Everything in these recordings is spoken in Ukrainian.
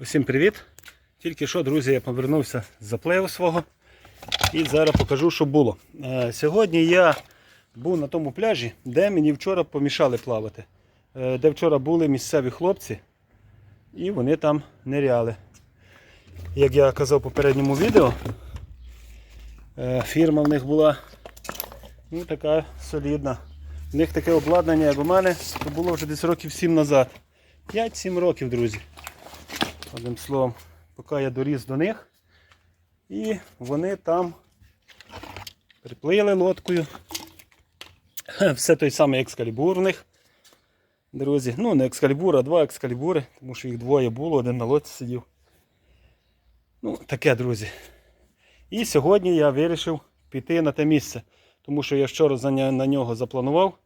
Усім привіт! Тільки що, друзі, я повернувся з запливу свого і зараз покажу, що було. Е, Сьогодні я був на тому пляжі, де мені вчора помішали плавати. Е, Де вчора були місцеві хлопці, і вони там ниряли. Як я казав в попередньому відео, е, фірма в них була ну, така солідна. У них таке обладнання, як у мене, то було вже десь років 7 назад. 5-7 років, друзі. Одним словом, поки я доріс до них. І вони там приплили лодкою. Все той самий екскалібур в них. Друзі, ну не екскалібур, а два екскалібури, тому що їх двоє було, один на лодці сидів. Ну, таке, друзі. І сьогодні я вирішив піти на те місце, тому що я вчора на нього запланував.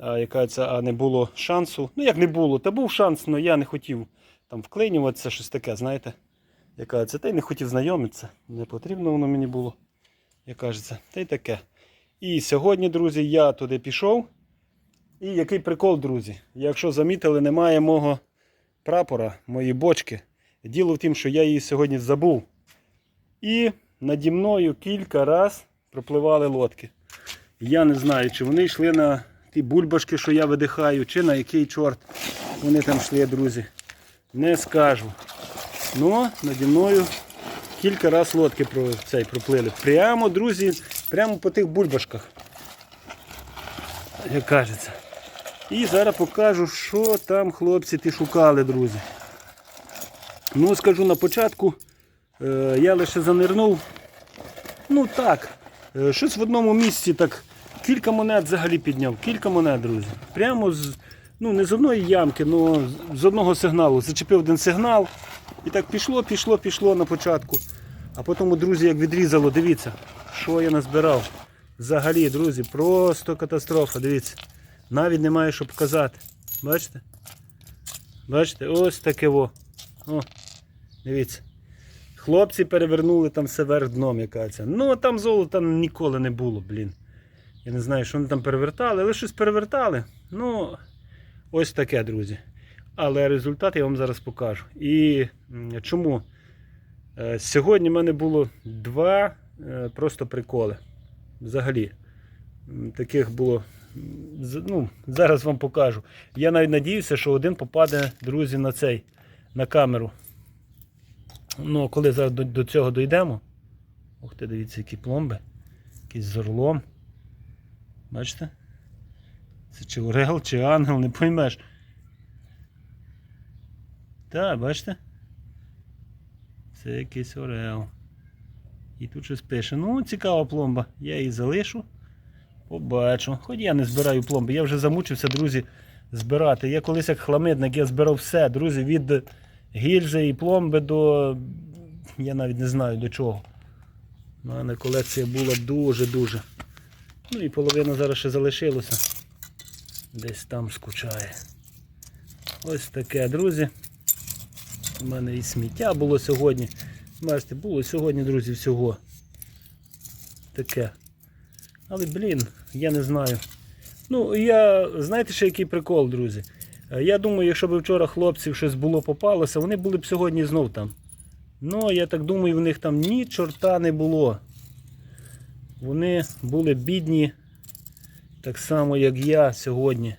А, яка це, а не було шансу. Ну як не було, та був шанс, але я не хотів там вклинюватися, щось таке, знаєте. Яка це, та й не хотів знайомитися. Не потрібно воно мені було. Як кажеться, та й таке. І сьогодні, друзі, я туди пішов. І який прикол, друзі. Якщо замітили, немає мого прапора, моєї бочки. Діло в тім, що я її сьогодні забув. І наді мною кілька раз пропливали лодки. Я не знаю, чи вони йшли на ті бульбашки, що я видихаю, чи на який чорт вони там йшли, друзі. Не скажу. Ну, наді мною кілька раз лодки цей проплили. Прямо, друзі, прямо по тих бульбашках. Як кажеться. І зараз покажу, що там хлопці ті шукали, друзі. Ну, скажу на початку, е, я лише занирнув. Ну так, е, щось в одному місці так. Кілька монет взагалі підняв. Кілька монет, друзі. Прямо з, ну не з одної ямки, але з одного сигналу. Зачепив один сигнал. І так пішло, пішло, пішло на початку. А потім, друзі, як відрізало, дивіться, що я назбирав. Взагалі, друзі, просто катастрофа. Дивіться. Навіть немає що показати. Бачите? Бачите, ось таке во. О, дивіться. Хлопці перевернули там все вверх дном, яка це. Ну, там золота ніколи не було, блін. Я не знаю, що вони там перевертали, але щось перевертали. Ну, ось таке, друзі. Але результат я вам зараз покажу. І чому? Е, Сьогодні в мене було два е, просто приколи. Взагалі. Таких було. Ну, зараз вам покажу. Я навіть надіюся, що один попаде, друзі, на цей, на камеру. Ну, коли зараз до, до цього дійдемо. Ух ти, дивіться, які пломби. Якийсь з орлом. Бачите? Це чи орел, чи ангел, не поймеш. Так, бачите? Це якийсь орел. І тут щось пише. Ну, цікава пломба. Я її залишу. Побачу. Хоч я не збираю пломби. Я вже замучився, друзі, збирати. Я колись як хламидник, я збирав все, друзі, від гільзи і пломби до. Я навіть не знаю до чого. У мене колекція була дуже-дуже. Ну і половина зараз ще залишилося. Десь там скучає. Ось таке, друзі. У мене і сміття було сьогодні. Бачите, було сьогодні, друзі, всього. Таке. Але, блін, я не знаю. Ну, я, знаєте, ще який прикол, друзі? Е, Я думаю, якщо б вчора хлопців щось було попалося, вони були б сьогодні знов там. Ну, я так думаю, в них там ні чорта не було. Вони були бідні, так само, як я сьогодні.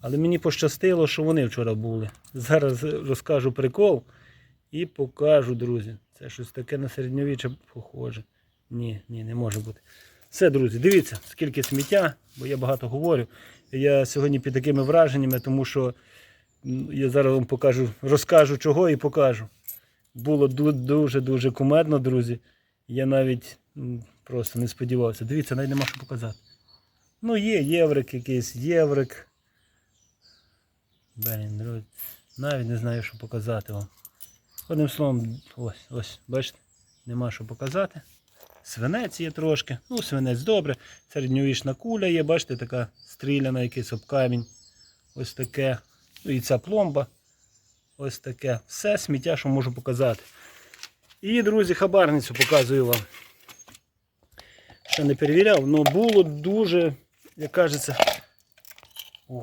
Але мені пощастило, що вони вчора були. Зараз розкажу прикол і покажу, друзі. Це щось таке на середньовіччя похоже. Ні, ні, не може бути. Все, друзі, дивіться, скільки сміття, бо я багато говорю. Я сьогодні під такими враженнями, тому що я зараз вам покажу, розкажу чого і покажу. Було дуже-дуже кумедно, друзі. Я навіть просто не сподівався. Дивіться, навіть нема що показати. Ну, є єврик якийсь, єврик. Блін, друзі, навіть не знаю, що показати вам. Одним словом, ось, ось, бачите, нема що показати. Свинець є трошки. Ну, свинець добре. Середньовічна куля є, бачите, така стріляна, якийсь об камінь. Ось таке. Ну і ця пломба. Ось таке. Все сміття, що можу показати. І, друзі, хабарницю показую вам. Ще не перевіряв, але було дуже, як кажеться. О,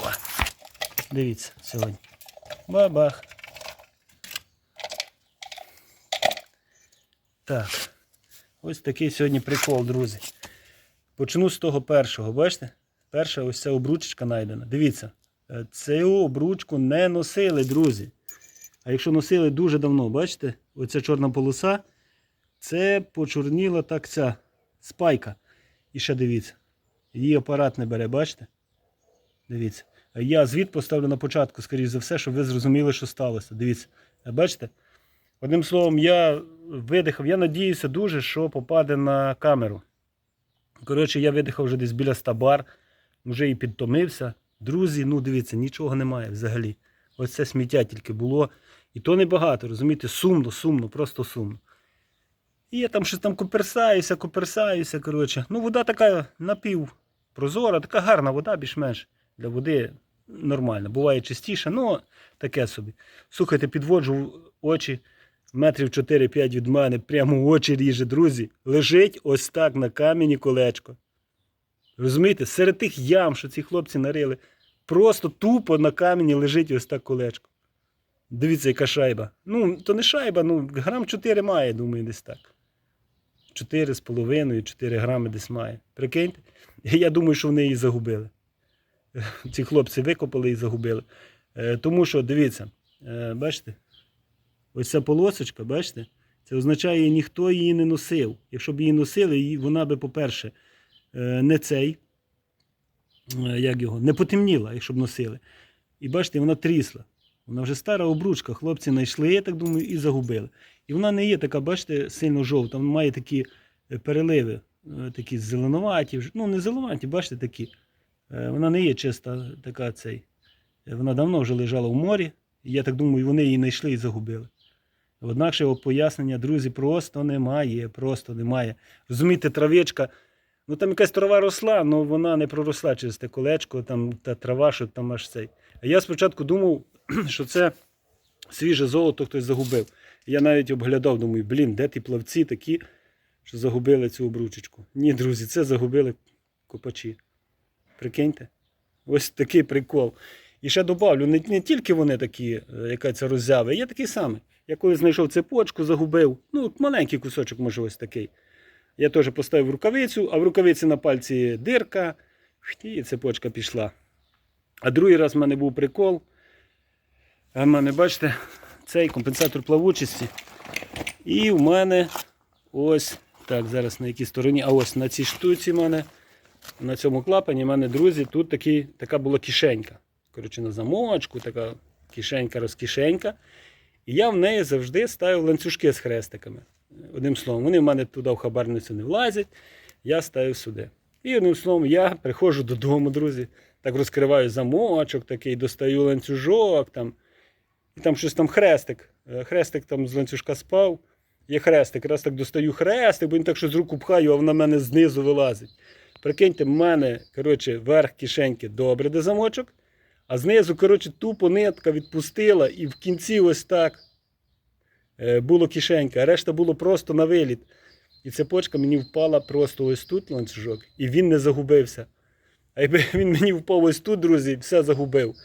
дивіться сьогодні. Бабах. Так. Ось такий сьогодні прикол, друзі. Почну з того першого. Бачите? Перша ось ця обручечка знайдена. Дивіться, е, цю обручку не носили, друзі. А якщо носили дуже давно, бачите, оця чорна полоса, це почорніла так ця спайка. І ще дивіться. Її апарат не бере, бачите? Дивіться. Я звіт поставлю на початку, скоріш за все, щоб ви зрозуміли, що сталося. Дивіться. Бачите? Одним словом, я видихав, я надіюся дуже, що попаде на камеру. Коротше, я видихав вже десь біля 100 бар, вже і підтомився. Друзі, ну дивіться, нічого немає взагалі. Ось це сміття тільки було. І то небагато, розумієте, сумно, сумно, просто сумно. І я там щось там коперсаюся, коперсаюся. коротше. Ну, вода така напівпрозора, така гарна вода, більш-менш. Для води нормально. Буває чистіше, ну таке собі. Слухайте, підводжу очі метрів 4-5 від мене, прямо в очі ріже, друзі. Лежить ось так на камені колечко. Розумієте, серед тих ям, що ці хлопці нарили, просто тупо на камені лежить ось так колечко. Дивіться, яка шайба. Ну, то не шайба, ну, грам 4 має, думаю, десь так. 4 з половиною, 4 грами десь має. Прикиньте? Я думаю, що вони її загубили. Ці хлопці викопали і загубили. Е, Тому що, дивіться, е, бачите, ось ця полосочка, бачите, це означає, ніхто її не носив. Якщо б її носили, вона би, по-перше, е, не цей, як його, не потемніла, якщо б носили. І бачите, вона трісла. Вона вже стара обручка, хлопці знайшли, я так думаю, і загубили. І вона не є така, бачите, сильно жовта, вона має такі е, переливи, е, такі зеленуваті, ну не зеленуваті, бачите, такі. Е, Вона не є чиста така цей. Вона давно вже лежала в морі, я так думаю, вони її знайшли і загубили. Однак його пояснення, друзі, просто немає, просто немає. Розумієте, травичка, ну там якась трава росла, але вона не проросла через те колечко, там та трава, що там аж цей. А я спочатку думав, що це свіже золото хтось загубив. Я навіть обглядав, думаю, блін, де ті плавці такі, що загубили цю обручечку. Ні, друзі, це загубили копачі. Прикиньте? Ось такий прикол. І ще добавлю, не, не тільки вони такі, е, яка це роззяви, є такі самі. Я коли знайшов цепочку, загубив. Ну, маленький кусочок, може, ось такий. Я теж поставив рукавицю, а в рукавиці на пальці дирка, і цепочка пішла. А другий раз в мене був прикол. А в мене, бачите, цей компенсатор плавучості. І в мене ось, так, зараз на якій стороні, а ось на цій штуці в мене, на цьому клапані, в мене, друзі, тут такий, така була кишенька. Коротше, на замочку, така кишенька-розкишенька. І я в неї завжди ставив ланцюжки з хрестиками. Одним словом, вони в мене туди в хабарницю не влазять, я ставив сюди. І одним словом, я приходжу додому, друзі, так розкриваю замочок, такий, достаю ланцюжок, там, там щось там хрестик. Е, Хрестик там з ланцюжка спав. Є хрестик, раз так достаю хрестик, бо він так щось руку пхаю, а вона в мене знизу вилазить. Прикиньте, в мене, коротше, верх кишеньки добре де замочок, а знизу, коротше, тупо нитка відпустила, і в кінці ось так е, було кишенька, а решта було просто на виліт. І цепочка мені впала просто ось тут ланцюжок, і він не загубився. А якби він мені впав ось тут, друзі, все загубив.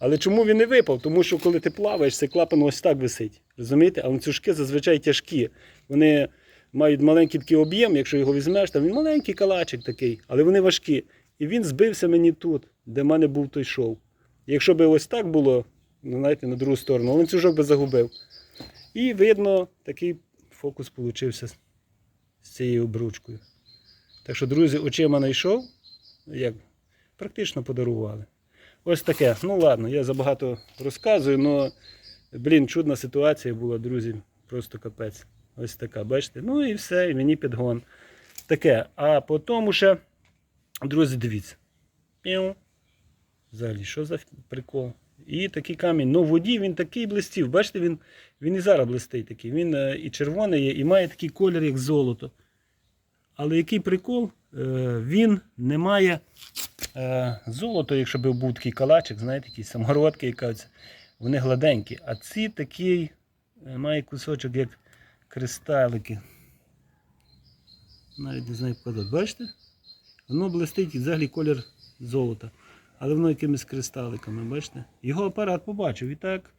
Але чому він не випав? Тому що коли ти плаваєш, цей клапан ось так висить. Розумієте? А ланцюжки зазвичай тяжкі. Вони мають маленький такий об'єм, якщо його візьмеш, там він маленький калачик такий, але вони важкі. І він збився мені тут, де в мене був той шов. Якщо б ось так було, ну, знаєте, на другу сторону, ланцюжок би загубив. І видно, такий фокус получився з цією обручкою. Так що, друзі, очима знайшов, як практично подарували. Ось таке. Ну ладно, я забагато розказую, але, блін, чудна ситуація була, друзі. Просто капець. Ось така, бачите? Ну і все, і мені підгон. Таке. А потім ще, друзі, дивіться. Піу. Взагалі, що за прикол? І такий камінь. Ну, в воді він такий блистів. Бачите, він, він і зараз блистить такий. Він е, і червоний і має такий колір, як золото. Але який прикол? Е, він не має е, золото, якщо б був такий калачик, знаєте, якісь самородки, якась, вони гладенькі. А ці такий е, має кусочок, як кристалики. Навіть не знаю, показати. Бачите? Воно блистить і взагалі колір золота. Але воно якимись кристаликами, бачите? Його апарат побачив і так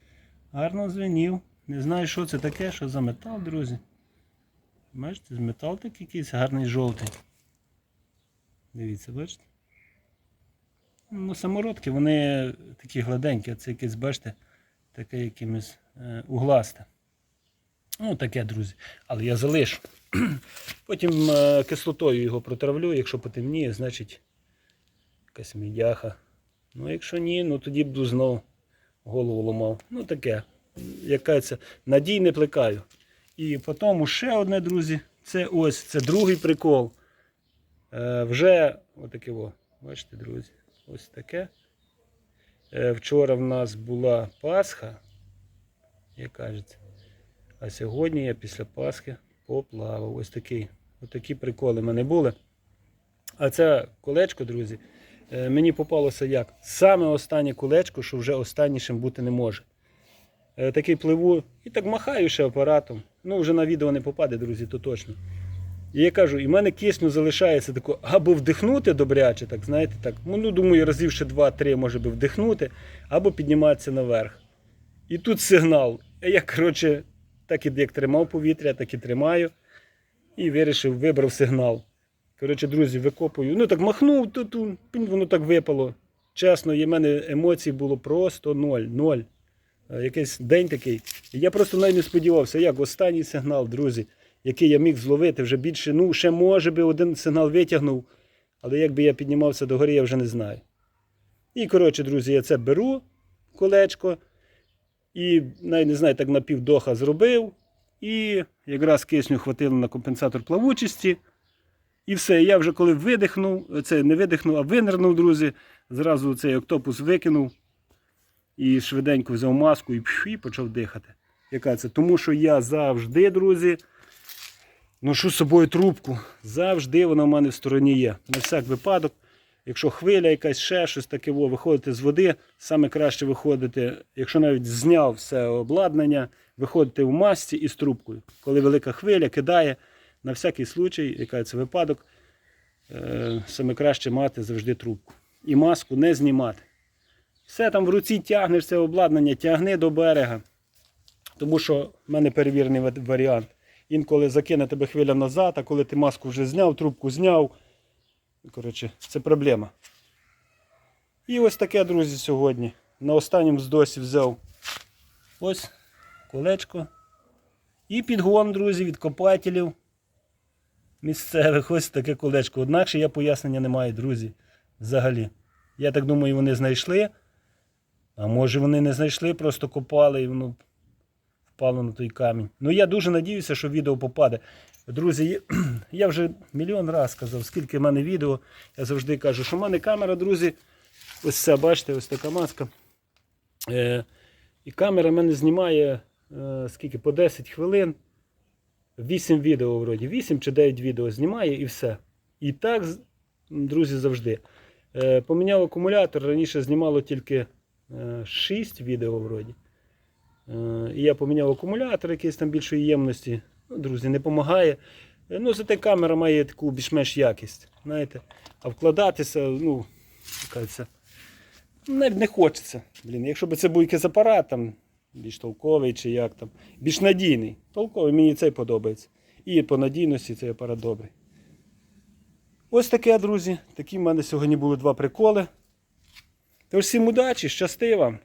гарно звенів. Не знаю, що це таке, що за метал, друзі. Бачите, метал такий якийсь гарний жовтий. Дивіться, бачите? Ну, самородки, вони такі гладенькі, а це якесь, бачите, таке якимось е, угласте. Ну, таке, друзі. Але я залишу. Потім е, кислотою його протравлю, якщо потемніє, значить якась мідяха. Ну, якщо ні, ну тоді буду знову голову ломав. Ну таке. Яка надій не плекаю. І потім ще одне, друзі. Це ось це другий прикол. Е, вже отаке о. Бачите, друзі, ось таке. Е, вчора в нас була Пасха, як кажеться. А сьогодні я після Пасхи поплавав. Ось такий. Такі приколи в мене були. А це колечко, друзі, е, мені попалося як? Саме останнє колечко, що вже останнішим бути не може. Такий пливу і так махаю ще апаратом. Ну, вже на відео не попаде, друзі, то точно. І я кажу, і в мене кисню залишається тако, або вдихнути добряче, так знаєте, так. Ну, ну, думаю, разів ще 2-3 може би вдихнути, або підніматися наверх. І тут сигнал. Я, коротше, так і як тримав повітря, так і тримаю. І вирішив, вибрав сигнал. Коротше, друзі, викопую. Ну так махнув, то, воно так випало. Чесно, і в мене емоцій було просто ноль. Ноль. Е, Якийсь день такий. І я просто навіть не сподівався, як останній сигнал, друзі, який я міг зловити вже більше. Ну, ще може би один сигнал витягнув, але якби я піднімався до гори, я вже не знаю. І, коротше, друзі, я це беру, колечко, і навіть не знаю, так напівдоха зробив. І якраз кисню хватило на компенсатор плавучості. І все, я вже коли видихнув, це не видихнув, а винирнув, друзі, зразу цей октопус викинув і швиденько взяв маску і, пф, і почав дихати. Яка це? Тому що я завжди, друзі, ношу з собою трубку. Завжди вона в мене в стороні є. На всяк випадок, якщо хвиля якась ще щось таке, во, виходити з води, саме краще виходити, якщо навіть зняв все обладнання, виходити в масці і з трубкою. Коли велика хвиля кидає, на всякий случай, яка це випадок, е, саме краще мати завжди трубку. І маску не знімати. Все там в руці тягнеш це обладнання, тягни до берега. Тому що в мене перевірений варіант. Інколи закине тебе хвиля назад, а коли ти маску вже зняв, трубку зняв. Коротше, це проблема. І ось таке, друзі, сьогодні. На останньому здосі взяв ось колечко. І підгон, друзі, від копателів місцевих. Ось таке колечко. Однак я пояснення не маю, друзі. Взагалі. Я так думаю, вони знайшли. А може вони не знайшли, просто копали і воно впало на той камінь. Ну я дуже надіюся, що відео попаде. Друзі, я вже мільйон разів сказав, скільки в мене відео. Я завжди кажу, що в мене камера, друзі, ось це, бачите, ось така маска. Е, і камера мене знімає е, скільки по 10 хвилин. 8 відео вроді, 8 чи 9 відео знімає і все. І так, друзі, завжди. Е, поміняв акумулятор, раніше знімало тільки е, 6 відео вроді. Е, і я поміняв акумулятор якийсь там більшої ємності. Ну, друзі, не допомагає. Е, Ну, зате камера має таку більш-менш якість. Знаєте. А вкладатися, ну, це, навіть не хочеться. Блін, якщо б це був якийсь апарат, там, більш толковий чи як там, більш надійний. Толковий, мені цей подобається. І по надійності цей апарат добрий. Ось таке, друзі. Такі в мене сьогодні були два приколи. Тож всім удачі, щасти вам!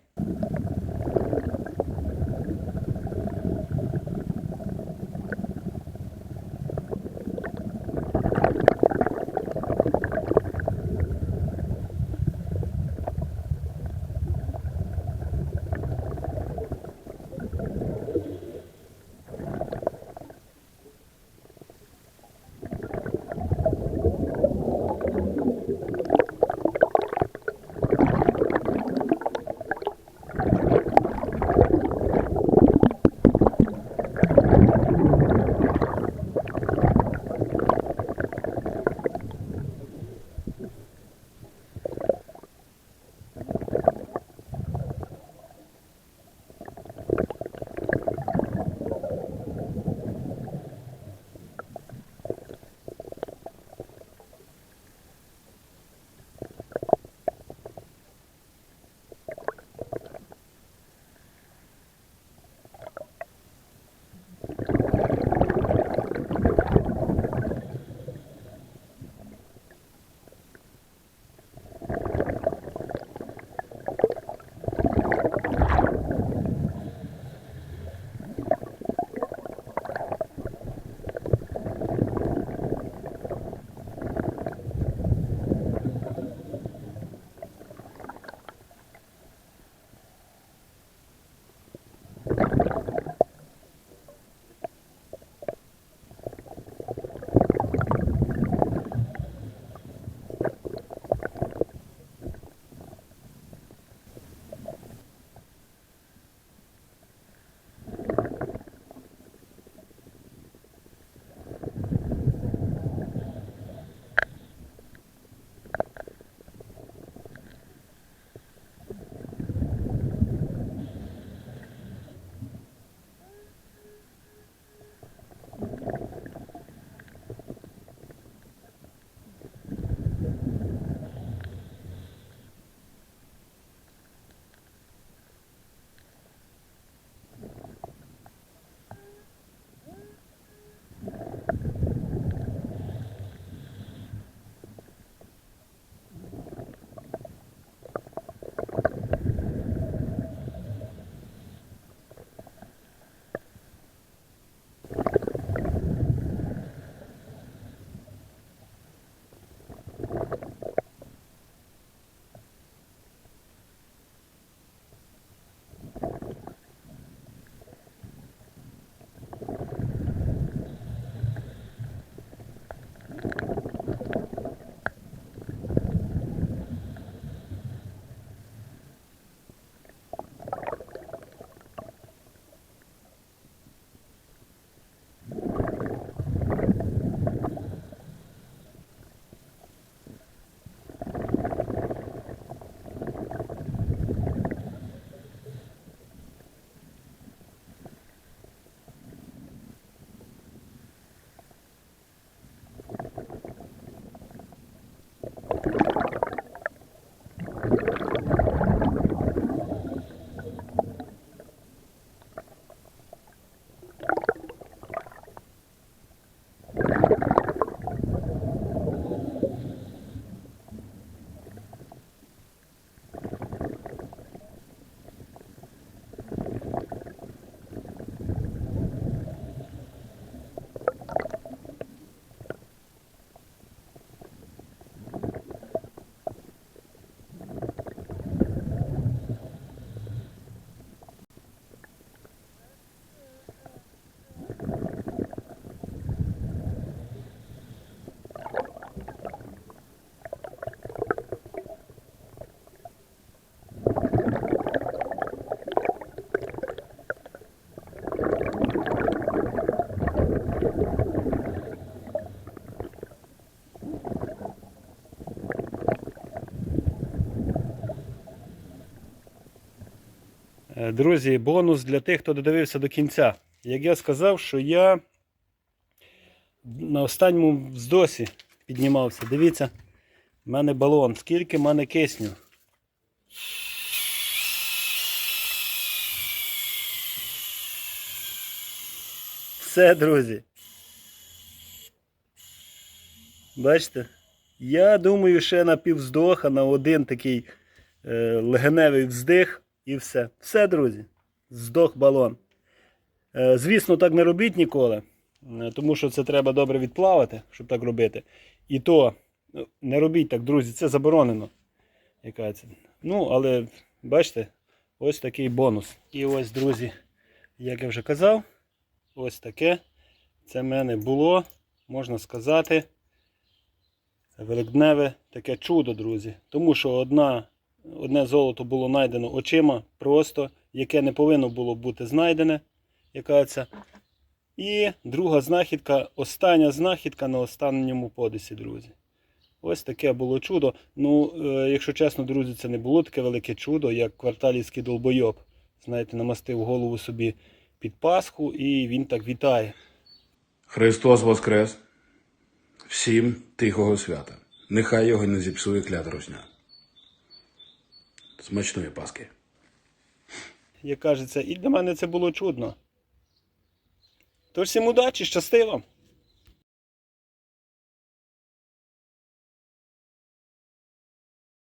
Друзі, бонус для тих, хто додивився до кінця. Як я сказав, що я на останньому вздосі піднімався. Дивіться, в мене балон. Скільки в мене кисню? Все, друзі. Бачите? Я думаю, ще на півздоха, на один такий е, легеневий вздих і все. Все, друзі. Здох балон. Е, звісно, так не робіть ніколи, е, тому що це треба добре відплавати, щоб так робити. І то ну, не робіть так, друзі, це заборонено. Ну, але бачите, ось такий бонус. І ось, друзі, як я вже казав, ось таке. Це в мене було, можна сказати, великдневе таке чудо, друзі. Тому що одна, одне золото було знайдено очима, просто, яке не повинно було бути знайдене. Яка. І друга знахідка, остання знахідка на останньому подисі, друзі. Ось таке було чудо. Ну, е, якщо чесно, друзі, це не було таке велике чудо, як кварталівський долбойоб. Знаєте, намастив голову собі під Пасху і він так вітає. Христос Воскрес! Всім тихого свята. Нехай його не зіпсує клята русня. Смачної Паски. Як кажеться, і для мене це було чудно. Тож всім удачі, щасти!